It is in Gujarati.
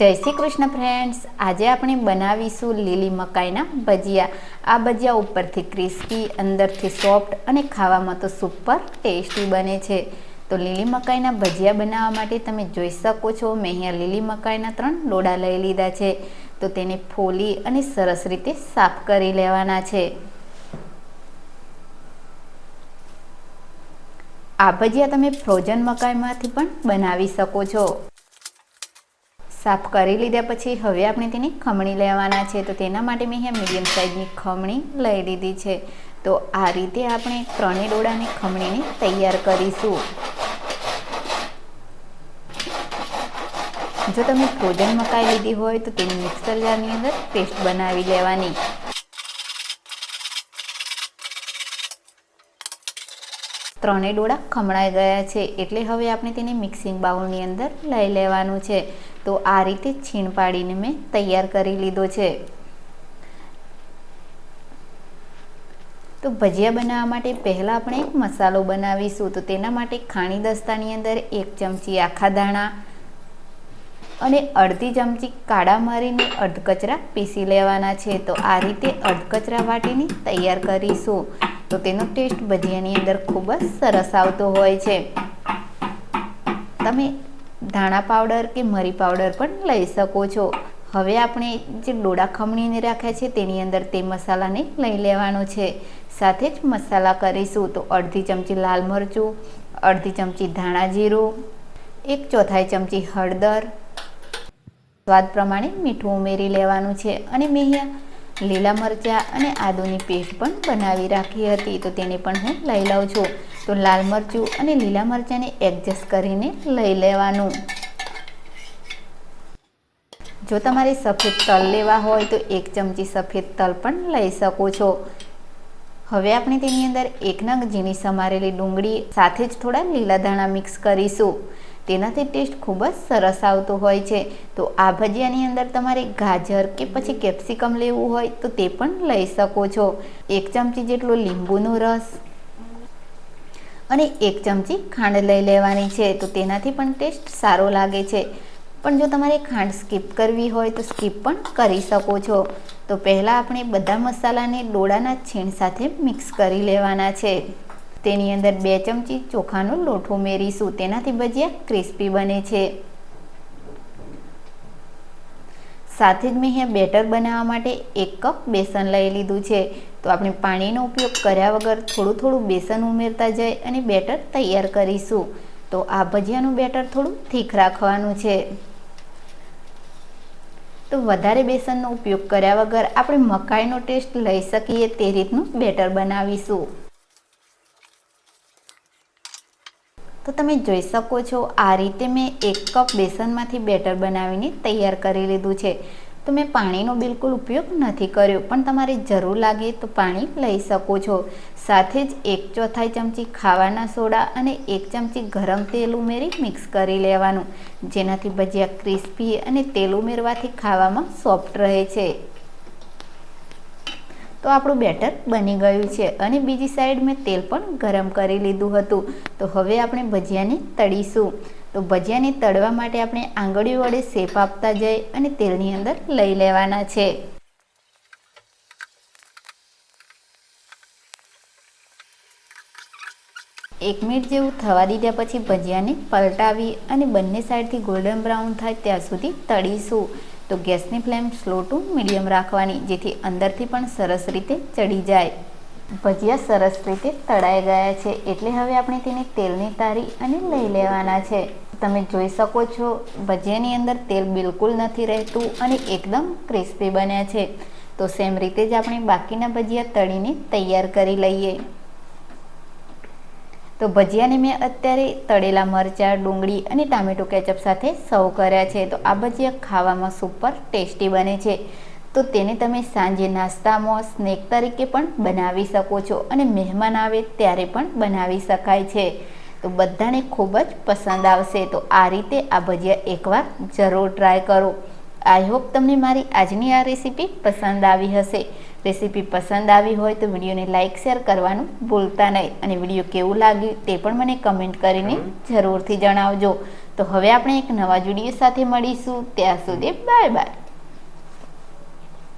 જય શ્રી કૃષ્ણ ફ્રેન્ડ્સ આજે આપણે બનાવીશું લીલી મકાઈના ભજીયા. આ ભજીયા ઉપરથી ક્રિસ્પી અંદરથી સોફ્ટ અને ખાવામાં તો સુપર ટેસ્ટી બને છે. તો લીલી મકાઈના ભજીયા બનાવવા માટે તમે જોઈ શકો છો, મેં અહીંયા લીલી મકાઈના ત્રણ ડોડા લઈ લીધા છે. તો તેને ફોલી અને સરસ રીતે સાફ કરી લેવાના છે. આ ભજીયા તમે ફ્રોઝન મકાઈમાંથી પણ બનાવી શકો છો. સાફ કરી લીધા પછી હવે આપણે તેની ખમણી લેવાના છે. તો તેના માટે મેં અહીંયા મીડિયમ સાઇઝની ખમણી લઈ લીધી છે. તો આ રીતે આપણે ત્રણેય ડોળાની ખમણીને તૈયાર કરીશું. જો તમે ફ્રોઝન મકાઈ લીધી હોય તો તેની મિક્સર જારની અંદર પેસ્ટ બનાવી લેવાની. ત્રણેય ડોળા ખમણાઈ ગયા છે. એટલે હવે આપણે તેને મિક્સિંગ બાઉલની અંદર લઈ લેવાનું છે. તો આ રીતે છીણ પાડીને મેં તૈયાર કરી લીધો છે. તો ભજીયા બનાવવા માટે પહેલાં આપણે એક મસાલો બનાવીશું. તો તેના માટે ખાણી દસ્તાની અંદર એક ચમચી આખા દાણા અને અડધી ચમચી કાળા મરીને અડધકચરા પીસી લેવાના છે. તો આ રીતે અડધકચરા વાટીને તૈયાર કરીશું. તો તેનો ટેસ્ટ ભજીયાની અંદર ખૂબ જ સરસ આવતો હોય છે. તમે ધાણા પાવડર કે મરી પાવડર પણ લઈ શકો છો. હવે આપણે જે ડોડા ખમણીને રાખ્યા છે તેની અંદર તે મસાલાને લઈ લેવાનો છે. સાથે જ મસાલા કરીશું તો અડધી ચમચી લાલ મરચું, અડધી ચમચી ધાણા જીરું, એક ચોથાઈ ચમચી હળદર. સ્વાદ પ્રમાણે મીઠું ઉમેરી લેવાનું છે. અને મેં અહીંયા લીલા મરચાં અને આદુની પેસ્ટ પણ બનાવી રાખી હતી. તો તેને પણ હું લઈ લઉં છું. તો લાલ મરચું અને લીલા મરચાંને એડજસ્ટ કરીને લઈ લેવાનું. જો તમારે સફેદ તલ લેવા હોય તો એક ચમચી સફેદ તલ પણ લઈ શકો છો. હવે આપણે તેની અંદર એક નંગ ઝીણી સમારેલી ડુંગળી સાથે જ થોડા લીલા ધાણા મિક્સ કરીશું. તેનાથી ટેસ્ટ ખૂબ જ સરસ આવતો હોય છે. તો આ ભજીયાની અંદર તમારે ગાજર કે પછી કેપ્સિકમ લેવું હોય તો તે પણ લઈ શકો છો. એક ચમચી જેટલો લીંબુનો રસ અને એક ચમચી ખાંડ લઈ લેવાની છે. તો તેનાથી પણ ટેસ્ટ સારો લાગે છે. પણ જો તમારે ખાંડ સ્કીપ કરવી હોય તો સ્કીપ પણ કરી શકો છો. તો પહેલાં આપણે બધા મસાલાને ડોળાના છીણ સાથે મિક્સ કરી લેવાના છે. તેની અંદર બે ચમચી ચોખાનો લોટ ઉમેરીશું તેનાથી ભજીયા ક્રિસ્પી બને છે. સાથે જ મેં અહીંયા બેટર બનાવવા માટે એક કપ બેસન લઈ લીધું છે. તો આપણે પાણીનો ઉપયોગ કર્યા વગર થોડું થોડું બેસન ઉમેરતા જઈ અને બેટર તૈયાર કરીશું. તો આ ભજીયાનું બેટર થોડું થીક રાખવાનું છે. તો વધારે બેસનનો ઉપયોગ કર્યા વગર આપણે મકાઈનો ટેસ્ટ લઈ શકીએ તે રીતનું બેટર બનાવીશું. તો તમે જોઈ શકો છો, આ રીતે મેં એક કપ બેસનમાંથી બેટર બનાવીને તૈયાર કરી લીધું છે. તો મેં પાણીનો બિલકુલ ઉપયોગ નથી કર્યો, પણ તમારે જરૂર લાગે તો પાણી લઈ શકો છો. સાથે જ એક ચોથાઈ ચમચી ખાવાના સોડા અને એક ચમચી ગરમ તેલ ઉમેરી મિક્સ કરી લેવાનું, જેનાથી ભજીયા ક્રિસ્પી અને તેલ ઉમેરવાથી ખાવામાં સોફ્ટ રહે છે. તો આપણું બેટર બની ગયું છે. અને બીજી સાઈડ મેં તેલ પણ ગરમ કરી લીધું હતું. તો હવે આપણે ભજીયાને તળીશું. તો ભજીયાને તળવા માટે આપણે આંગળીઓ વડે શેપ આપતા જઈ અને તેલની અંદર લઈ લેવાના છે. એક મિનિટ જેવું થવા દીધા પછી ભજીયાને પલટાવી અને બંને સાઈડથી ગોલ્ડન બ્રાઉન થાય ત્યાં સુધી તળીશું. તો ગેસની ફ્લેમ સ્લો ટુ મીડિયમ રાખવાની, જેથી અંદરથી પણ સરસ રીતે ચડી જાય. ભજીયા સરસ રીતે તળાઈ ગયા છે, એટલે હવે આપણે તેને તેલની તારી અને લઈ લેવાના છે. તમે જોઈ શકો છો, ભજીયાની અંદર તેલ બિલકુલ નથી રહેતું અને એકદમ ક્રિસ્પી બન્યા છે. તો સેમ રીતે જ આપણે બાકીના ભજીયા તળીને તૈયાર કરી લઈએ. તો ભજીયાને મેં અત્યારે તળેલા મરચાં, ડુંગળી અને ટામેટો કેચઅપ સાથે સર્વ કર્યા છે. તો આ ભજીયા ખાવામાં સુપર ટેસ્ટી બને છે. તો તેને તમે સાંજે નાસ્તામાં સ્નેક તરીકે પણ બનાવી શકો છો અને મહેમાન આવે ત્યારે પણ બનાવી શકાય છે. તો બધાને ખૂબ જ પસંદ આવશે. તો આ રીતે આ ભજીયા એકવાર જરૂર ટ્રાય કરો. આઈ હોપ તમને મારી આજની આ રેસીપી પસંદ આવી હશે. રેસીપી પસંદ આવી હોય તો વિડીયોને લાઇક શેર કરવાનું ભૂલતા નહીં. અને વીડિયો કેવું લાગ્યું તે પણ મને કમેન્ટ કરીને જરૂરથી જણાવજો. તો હવે આપણે એક નવા જ વીડિયો સાથે મળીશું. ત્યાં સુધી બાય બાય.